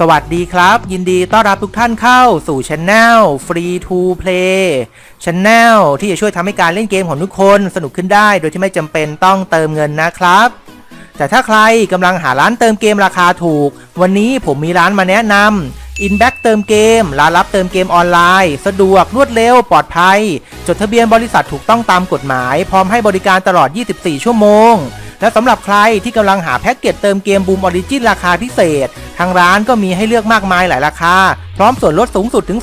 สวัสดีครับ ยินดีต้อนรับทุกท่านเข้าสู่ช anel Free to Play Channel ที่จะช่วยทำให้การเล่นเกมของทุกคนสนุกขึ้นได้โดยที่ไม่จำเป็นต้องเติมเงินนะครับ แต่ถ้าใครกำลังหาร้านเติมเกมราคาถูก วันนี้ผมมีร้านมาแนะนำ Inback เติมเกมร้านรับเติมเกมออนไลน์ สะดวกรวดเร็วปลอดภัย จดทะเบียนบริษัทถูกต้องตามกฎหมาย พร้อมให้บริการตลอด 24 ชั่วโมง และสำหรับใครที่กำลังหาแพ็กเกจเติมเกมบูมออริจินราคาพิเศษ ทางร้านก็มีให้เลือกมากมายหลายราคา พร้อมส่วนลดสูงสุดถึง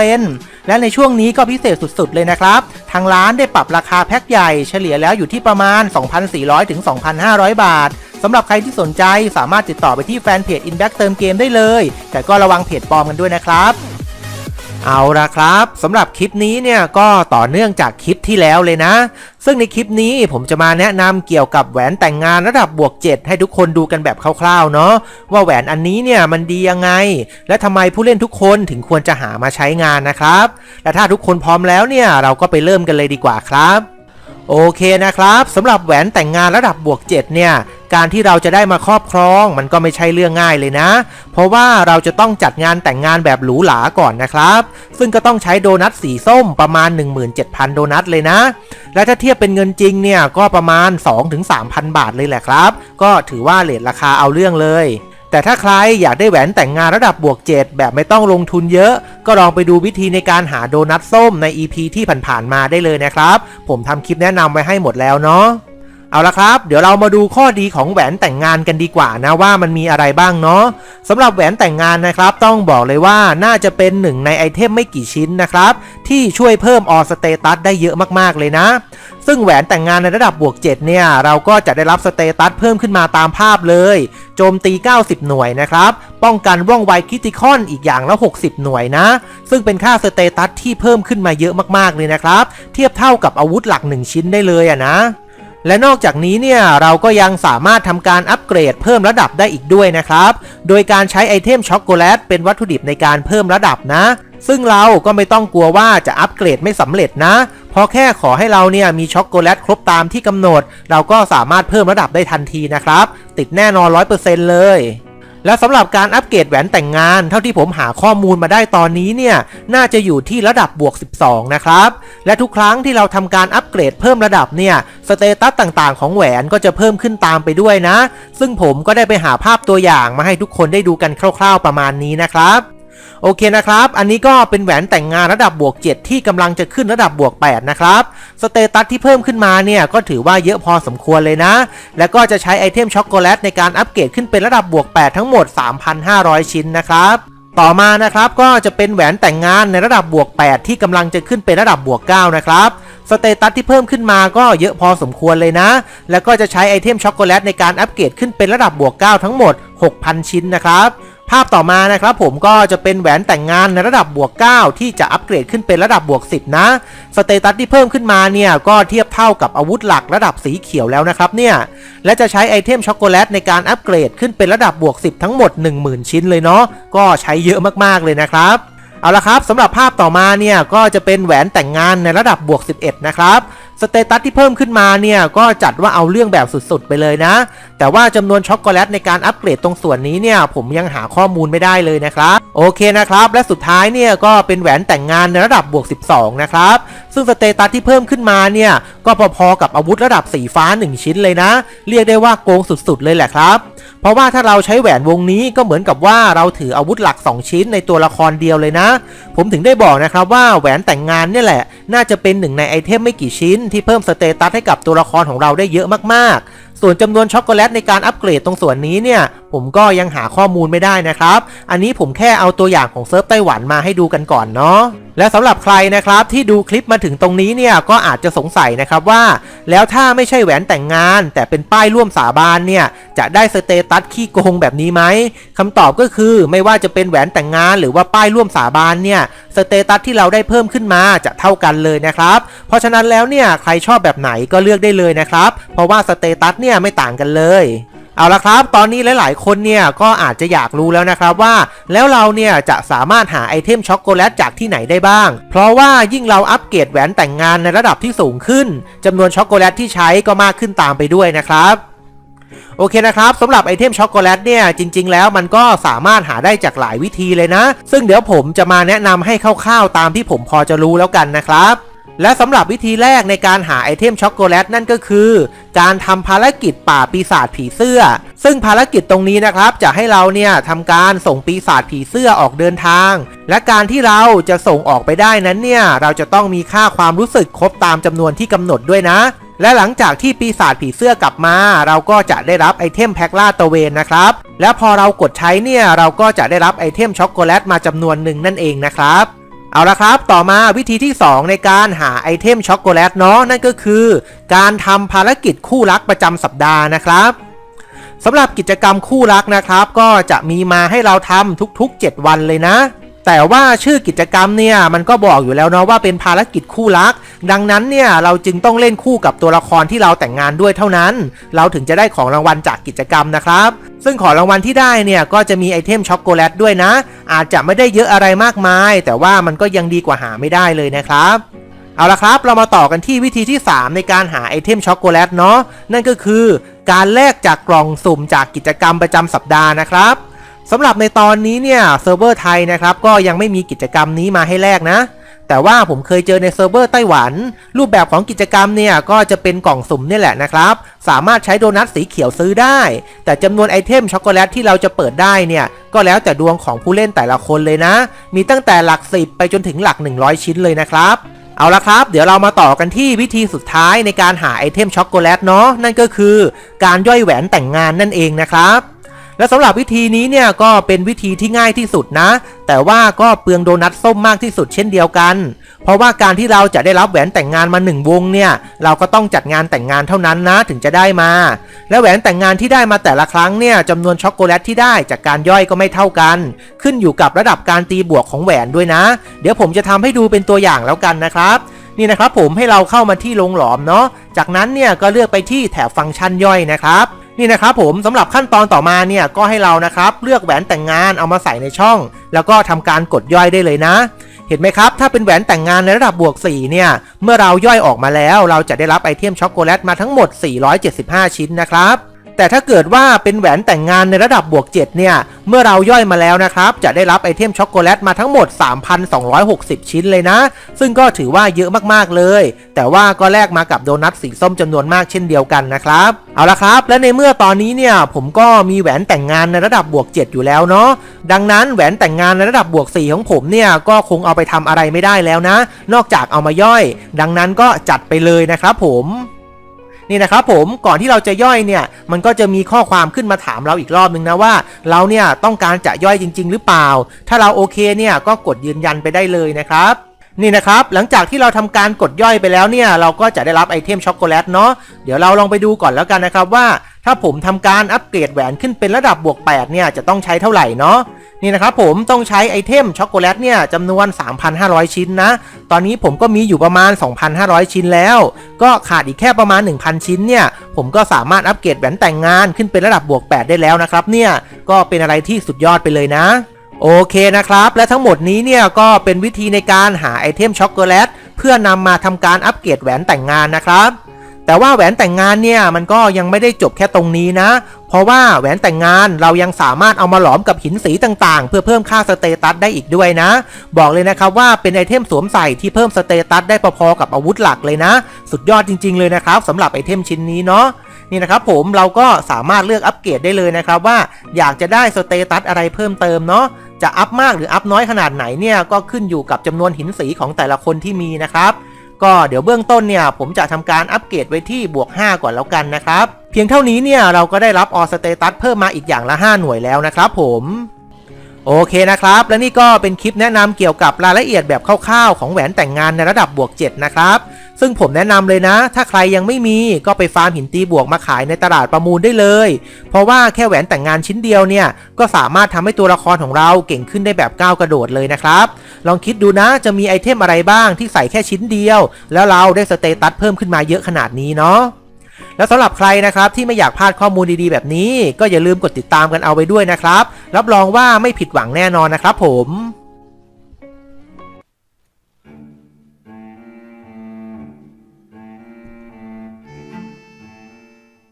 30%และในช่วงนี้ก็พิเศษสุดๆเลยนะครับ ทางร้านได้ปรับราคาแพ็กใหญ่เฉลี่ยแล้วอยู่ที่ประมาณ 2,400ถึง2,500 บาทสำหรับใครที่สนใจสามารถติดต่อไปที่แฟนเพจ Inback เติมเกมได้เลย แต่ก็ระวังเพจปลอมกันด้วยนะครับ เอาละครับสำหรับคลิปนี้เนี่ยก็ต่อเนื่องจากคลิปที่แล้วเลยนะ ซึ่งในคลิปนี้ผมจะมาแนะนำเกี่ยวกับแหวนแต่งงานระดับบวก 7 ให้ทุกคนดูกันแบบคร่าวๆเนาะว่าแหวนอันนี้เนี่ยมันดียังไง และทำไมผู้เล่นทุกคนถึงควรจะหามาใช้งานนะครับและถ้าทุกคนพร้อมแล้วเนี่ยเราก็ไปเริ่มกันเลยดีกว่าครับ โอเคนะครับสำหรับแหวนแต่งงานระดับบวก 7 เนี่ย การที่เราจะได้มาครอบครองมันก็ไม่ใช่เรื่องง่ายเลยนะ เพราะว่าเราจะต้องจัดงานแต่งงานแบบหรูหราก่อนนะครับ ซึ่งก็ต้องใช้โดนัทสีส้มประมาณ 17,000 โดนัทเลยนะ และถ้าเทียบเป็นเงินจริงเนี่ยก็ประมาณ 2-3,000 บาทเลยแหละครับ ก็ถือว่าเลทราคาเอาเรื่องเลย แต่ถ้าใครอยากได้แหวนแต่งงานระดับบวก 7 แบบไม่ต้องลงทุนเยอะ ก็ลองไปดูวิธีในการหาโดนัทส้มใน EP ที่ผ่านๆมาได้เลยนะครับ ผมทำคลิปแนะนำไว้ให้หมดแล้วเนาะ เอาละครับ เดี๋ยวเรามาดูข้อดีของแหวนแต่งงานกันดีกว่านะว่ามันมีอะไรบ้างเนาะสำหรับแหวนแต่งงานนะครับ ต้องบอกเลยว่าน่าจะเป็นหนึ่งในไอเทมไม่กี่ชิ้นนะครับ ที่ช่วยเพิ่มออสเตตัสได้เยอะมากๆเลยนะ ซึ่งแหวนแต่งงานในระดับบวก 7 เนี่ย เราก็จะได้รับสเตตัสเพิ่มขึ้นมาตามภาพเลยโจมตี 90 หน่วยนะครับ ป้องกันว่องไวคริติคอนอีกอย่างละ 60 หน่วยนะ ซึ่งเป็นค่าสเตตัสที่เพิ่มขึ้นมาเยอะมากๆเลยนะครับ เทียบเท่ากับอาวุธหลัก 1 ชิ้นได้เลยอะนะ และนอกจากนี้เนี่ยเราก็ยังสามารถทำการอัปเกรดเพิ่มระดับได้อีกด้วยนะครับ โดยการใช้ไอเทมช็อกโกแลตเป็นวัตถุดิบในการเพิ่มระดับนะ ซึ่งเราก็ไม่ต้องกลัวว่าจะอัปเกรดไม่สำเร็จนะ เพราะแค่ขอให้เราเนี่ยมีช็อกโกแลตครบตามที่กำหนด เราก็สามารถเพิ่มระดับได้ทันทีนะครับ ติดแน่นอน 100%เลย และสำหรับการอัปเกรดแหวนแต่งงาน เท่าที่ผมหาข้อมูลมาได้ตอนนี้เนี่ย น่าจะอยู่ที่ระดับบวก 12 นะครับ และทุกครั้งที่เราทำการอัปเกรดเพิ่มระดับเนี่ย สเตตัสต่างๆ ของแหวนก็จะเพิ่มขึ้นตามไปด้วยนะ ซึ่งผมก็ได้ไปหาภาพตัวอย่างมาให้ทุกคนได้ดูกันคร่าวๆประมาณนี้นะครับ โอเคนะครับ อันนี้ก็เป็นแหวนแต่งงานระดับบวก 7 ที่กำลังจะขึ้นระดับบวก 8 นะครับ สเตตัสที่เพิ่มขึ้นมาเนี่ยก็ถือว่าเยอะพอสมควรเลยนะ แล้วก็จะใช้ไอเทมช็อกโกแลตในการอัปเกรดขึ้นเป็นระดับบวก 8 ทั้งหมด 3,500 ชิ้นนะครับต่อมานะครับก็จะเป็นแหวนแต่งงานในระดับบวก 8 ที่กำลังจะขึ้นเป็นระดับบวก 9 นะครับ สเตตัสที่เพิ่มขึ้นมาก็เยอะพอสมควรเลยนะ แล้วก็จะใช้ไอเทมช็อกโกแลตในการอัปเกรดขึ้นเป็นระดับบวก 9 ทั้งหมด 6,000 ชิ้นนะครับ ภาพต่อมานะครับผมก็จะเป็นแหวนแต่งงานในระดับบวก 9 ที่จะอัปเกรดขึ้นเป็นระดับบวก 10 นะ สเตตัสที่เพิ่มขึ้นมาเนี่ยก็เทียบเท่ากับอาวุธหลักระดับสีเขียวแล้วนะครับเนี่ย และจะใช้ไอเทมช็อกโกแลตในการอัปเกรดขึ้นเป็นระดับบวก 10 ทั้งหมด 10,000 ชิ้นเลยเนาะ ก็ใช้เยอะมากๆเลยนะครับเอาละครับสำหรับภาพต่อมาเนี่ยก็จะเป็นแหวนแต่งงานในระดับบวก 11 นะครับ สเตตัสที่เพิ่มขึ้นมาเนี่ยก็จัดว่าเอาเรื่องแบบสุดๆไปเลยนะ แต่ว่าจำนวนช็อกโกแลตในการอัปเกรดตรงส่วนนี้เนี่ยผมยังหาข้อมูลไม่ได้เลยนะครับ โอเคนะครับ และสุดท้ายเนี่ยก็เป็นแหวนแต่งงานในระดับบวก 12 นะครับ ซึ่งสเตตัสที่เพิ่มขึ้นมาเนี่ยก็พอๆกับอาวุธระดับสีฟ้า 1 ชิ้นเลยนะ เรียกได้ว่าโกงสุดๆเลยแหละครับ เพราะว่าถ้าเราใช้แหวนวงนี้ก็เหมือนกับว่าเราถืออาวุธหลัก 2 ชิ้นในตัวละครเดียวเลยนะ ผมถึงได้บอกนะครับว่าแหวนแต่งงานเนี่ยแหละ น่าจะเป็นหนึ่งในไอเทมไม่กี่ชิ้นที่เพิ่มสเตตัสให้กับตัวละครของเราได้เยอะมากๆ ส่วนจำนวนช็อกโกแลตในการอัปเกรดตรงส่วนนี้เนี่ยผมก็ยังหาข้อมูลไม่ได้นะครับ อันนี้ผมแค่เอาตัวอย่างของเซิร์ฟไต้หวันมาให้ดูกันก่อนเนาะและสำหรับใครนะครับที่ดูคลิปมาถึงตรงนี้เนี่ยก็อาจจะสงสัยนะครับว่า แล้วถ้าไม่ใช่แหวนแต่งงาน แต่เป็นป้ายร่วมสาบานเนี่ยจะได้สเตตัสขี้โกงแบบนี้ไหมคำตอบก็คือไม่ว่าจะเป็นแหวนแต่งงานหรือว่าป้ายร่วมสาบานเนี่ยสเตตัสที่เราได้เพิ่มขึ้นมาจะเท่ากันเลยนะครับ เพราะฉะนั้นแล้วเนี่ยใครชอบแบบไหนก็เลือกได้เลยนะครับ เพราะว่าสเตตัสเนี่ยไม่ต่างกันเลย เอาละครับ ตอนนี้หลาย ๆ คนเนี่ยก็อาจจะอยากรู้แล้วนะครับว่า แล้วเราเนี่ยจะสามารถหาไอเทมช็อกโกแลตจากที่ไหนได้บ้าง เพราะว่ายิ่งเราอัปเกรดแหวนแต่งงานในระดับที่สูงขึ้นจำนวนช็อกโกแลตที่ใช้ก็มากขึ้นตามไปด้วยนะครับโอเคนะครับสำหรับไอเทมช็อกโกแลตเนี่ยจริง ๆ แล้วมันก็สามารถหาได้จากหลายวิธีเลยนะ ซึ่งเดี๋ยวผมจะมาแนะนำให้คร่าวๆตามที่ผมพอจะรู้แล้วกันนะครับ และสำหรับวิธีแรกในการหาไอเทมช็อกโกแลตนั่นก็คือ การทำภารกิจป่าปีศาจผีเสื้อ ซึ่งภารกิจตรงนี้นะครับจะให้เราเนี่ยทำการส่งปีศาจผีเสื้อออกเดินทาง และการที่เราจะส่งออกไปได้นั้นเนี่ยเราจะต้องมีค่าความรู้สึกครบตามจำนวนที่กำหนดด้วยนะ และหลังจากที่ปีศาจผีเสื้อกลับมา เราก็จะได้รับไอเทมแพ็คลาดตะเวนนะครับ และพอเรากดใช้เนี่ยเราก็จะได้รับไอเทมช็อกโกแลตมาจำนวนหนึ่งนั่นเองนะครับ เอาละครับ ต่อมาวิธีที่ 2 ในการหาไอเทมช็อกโกแลตเนาะนั่นก็คือ การทำภารกิจคู่รักประจำสัปดาห์นะครับสำหรับกิจกรรมคู่รักนะครับ ก็จะมีมาให้เราทำทุก ๆ 7 วันเลยนะ แต่ว่าชื่อกิจกรรมเนี่ยมันก็บอกอยู่แล้วเนาะว่าเป็นภารกิจคู่รัก ดังนั้นเนี่ยเราจึงต้องเล่นคู่กับตัวละครที่เราแต่งงานด้วยเท่านั้น เราถึงจะได้ของรางวัลจากกิจกรรมนะครับ ซึ่งของรางวัลที่ได้เนี่ยก็จะมีไอเทมช็อกโกแลตด้วยนะ อาจจะไม่ได้เยอะอะไรมากมาย แต่ว่ามันก็ยังดีกว่าหาไม่ได้เลยนะครับเอาละครับ เรามาต่อกันที่วิธีที่ 3 ในการหาไอเทมช็อกโกแลตเนาะนั่นก็คือการแลกจากกล่องสุ่มจากกิจกรรมประจำสัปดาห์นะครับสำหรับในตอนนี้เนี่ยเซิร์ฟเวอร์ไทยนะครับก็ยังไม่มีกิจกรรมนี้มาให้แลกนะ แต่ว่าผมเคยเจอในเซิร์ฟเวอร์ไต้หวัน รูปแบบของกิจกรรมเนี่ยก็จะเป็นกล่องสุ่มนี่แหละนะครับ สามารถใช้โดนัทสีเขียวซื้อได้ แต่จำนวนไอเทมช็อกโกแลตที่เราจะเปิดได้เนี่ยก็แล้วแต่ดวงของผู้เล่นแต่ละคนเลยนะ มีตั้งแต่หลักสิบไปจนถึงหลัก 100 ชิ้นเลยนะครับเอาละครับ เดี๋ยวเรามาต่อกันที่วิธีสุดท้ายในการหาไอเทมช็อกโกแลตเนาะนั่นก็คือการย่อยแหวนแต่งงานนั่นเองนะครับ และสำหรับวิธีนี้เนี่ยก็เป็นวิธีที่ง่ายที่สุดนะ แต่ว่าก็เปลืองโดนัทส้มมากที่สุดเช่นเดียวกัน เพราะว่าการที่เราจะได้รับแหวนแต่งงานมาหนึ่งวงเนี่ยเราก็ต้องจัดงานแต่งงานเท่านั้นนะถึงจะได้มา และแหวนแต่งงานที่ได้มาแต่ละครั้งเนี่ยจำนวนช็อกโกแลตที่ได้จากการย่อยก็ไม่เท่ากัน ขึ้นอยู่กับระดับการตีบวกของแหวนด้วยนะ เดี๋ยวผมจะทำให้ดูเป็นตัวอย่างแล้วกันนะครับนี่นะครับผมให้เราเข้ามาที่โรงหลอมเนาะจากนั้นเนี่ยก็เลือกไปที่แถบฟังก์ชันย่อยนะครับ นี่นะครับผมสำหรับขั้นตอนต่อมาเนี่ยก็ให้เรานะครับเลือกแหวนแต่งงานเอามาใส่ในช่อง แล้วก็ทำการกดย่อยได้เลยนะ เห็นไหมครับ ถ้าเป็นแหวนแต่งงานในระดับบวก 4 เนี่ย เมื่อเราย่อยออกมาแล้ว เราจะได้รับไอเทมช็อกโกแลตมาทั้งหมด 475 ชิ้นนะครับ แต่ถ้าเกิดว่าเป็นแหวนแต่งงานในระดับบวก 7 เนี่ย เมื่อเราย่อยมาแล้วนะครับ จะได้รับไอเทมช็อกโกแลตมาทั้งหมด 3,260 ชิ้นเลยนะ ซึ่งก็ถือว่าเยอะมากๆเลย แต่ว่าก็แลกมากับโดนัทสีส้มจำนวนมากเช่นเดียวกันนะครับ เอาละครับ และในเมื่อตอนนี้เนี่ย ผมก็มีแหวนแต่งงานในระดับบวก 7 อยู่แล้วเนาะ ดังนั้นแหวนแต่งงานในระดับบวก 4 ของผมเนี่ย ก็คงเอาไปทำอะไรไม่ได้แล้วนะ นอกจากเอามาย่อย ดังนั้นก็จัดไปเลยนะครับผม นี่นะครับผมก่อนที่เราจะย่อยเนี่ยมันก็จะมีข้อความขึ้นมาถามเราอีกรอบนึงนะว่า เราเนี่ยต้องการจะย่อยจริง ๆ หรือเปล่า ถ้าเราโอเคเนี่ยก็กดยืนยันไปได้เลยนะครับนี่นะครับหลังจากที่เราทำการกดย่อยไปแล้วเนี่ยเราก็จะได้รับไอเทมช็อกโกแลตเนาะเดี๋ยวเราลองไปดูก่อนแล้วกันนะครับว่า ถ้าผมทำการอัปเกรดแหวนขึ้นเป็นระดับบวก8เนี่ยจะต้องใช้เท่าไหร่เนาะ นี่นะครับผมต้องใช้ไอเทมช็อกโกแลตเนี่ยจำนวน 3,500 ชิ้นนะ ตอนนี้ผมก็มีอยู่ประมาณ 2,500 ชิ้นแล้ว ก็ขาดอีกแค่ประมาณ 1,000 ชิ้นเนี่ย ผมก็สามารถอัปเกรดแหวนแต่งงานขึ้นเป็นระดับบวก 8 ได้แล้วนะครับเนี่ย ก็เป็นอะไรที่สุดยอดไปเลยนะโอเคนะครับ และทั้งหมดนี้เนี่ยก็เป็นวิธีในการหาไอเทมช็อกโกแลตเพื่อนำมาทำการอัปเกรดแหวนแต่งงานนะครับ แต่ว่าแหวนแต่งงานเนี่ยมันก็ยังไม่ได้จบแค่ตรงนี้นะ เพราะว่าแหวนแต่งงานเรายังสามารถเอามาหลอมกับหินสีต่างๆ เพื่อเพิ่มค่าสเตตัสได้อีกด้วยนะ บอกเลยนะครับว่าเป็นไอเทมสวมใส่ที่เพิ่มสเตตัสได้พอๆกับอาวุธหลักเลยนะ สุดยอดจริง ๆ เลยนะครับสำหรับไอเทมชิ้นนี้เนาะนี่นะครับผมเราก็สามารถเลือกอัปเกรดได้เลยนะครับว่าอยากจะได้สเตตัสอะไรเพิ่มเติมเนาะจะอัพมากหรืออัพน้อยขนาดไหนเนี่ยก็ขึ้นอยู่กับจำนวนหินสีของแต่ละคนที่มีนะครับ ก็เดี๋ยวเบื้องต้นเนี่ยผมจะทำการอัปเกรดไว้ที่บวก 5 ก่อนแล้วกันนะครับ เพียงเท่านี้เนี่ยเราก็ได้รับออสเตตัสเพิ่มมาอีกอย่างละ 5 หน่วยแล้วนะครับผมโอเคนะครับ และนี่ก็เป็นคลิปแนะนำเกี่ยวกับรายละเอียดแบบคร่าวๆ ของแหวนแต่งงานในระดับบวก 7 นะครับ ซึ่งผมแนะนำเลยนะ ถ้าใครยังไม่มีก็ไปฟาร์มหินตีบวกมาขายในตลาดประมูลได้เลย เพราะว่าแค่แหวนแต่งงานชิ้นเดียวเนี่ย ก็สามารถทำให้ตัวละครของเราเก่งขึ้นได้แบบก้าวกระโดดเลยนะครับ ลองคิดดูนะจะมีไอเทมอะไรบ้างที่ใส่แค่ชิ้นเดียว แล้วเราได้สเตตัสเพิ่มขึ้นมาเยอะขนาดนี้เนาะ แล้วสำหรับใครนะครับที่ไม่อยากพลาดข้อมูลดีๆแบบนี้ ก็อย่าลืมกดติดตามกันเอาไว้ด้วยนะครับ รับรองว่าไม่ผิดหวังแน่นอนนะครับผม